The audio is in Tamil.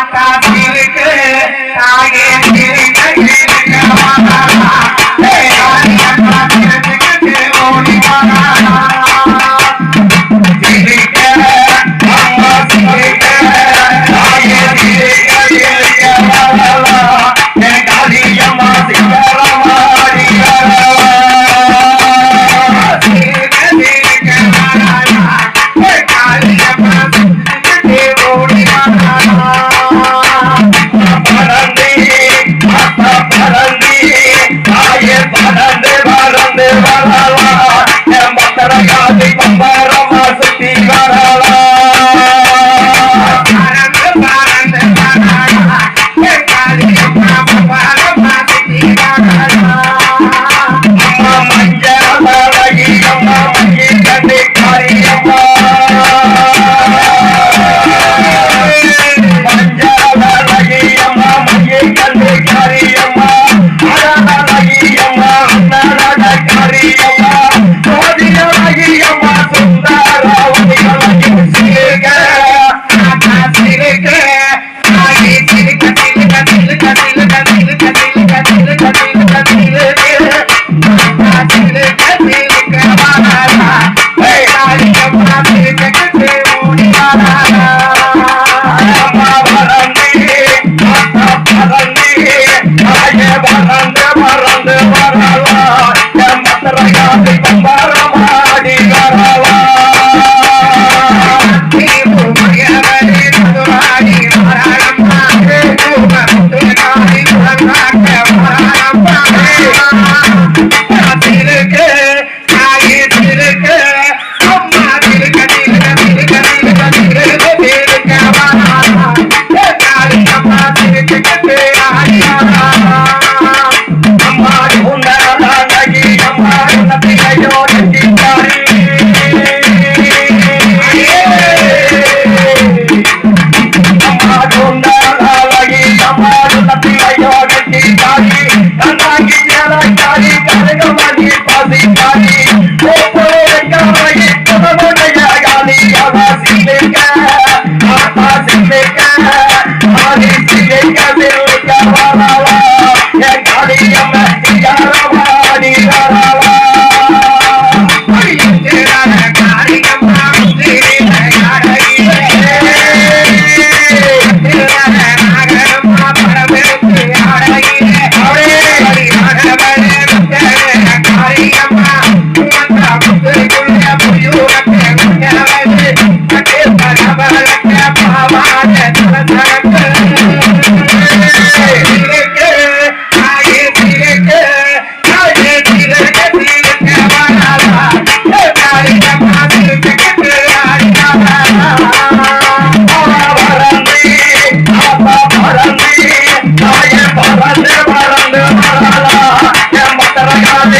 தாத்தா திருக்கு தாயே திருக்கு Happy birthday. பறந்து பறந்து வரலாம் மற்ற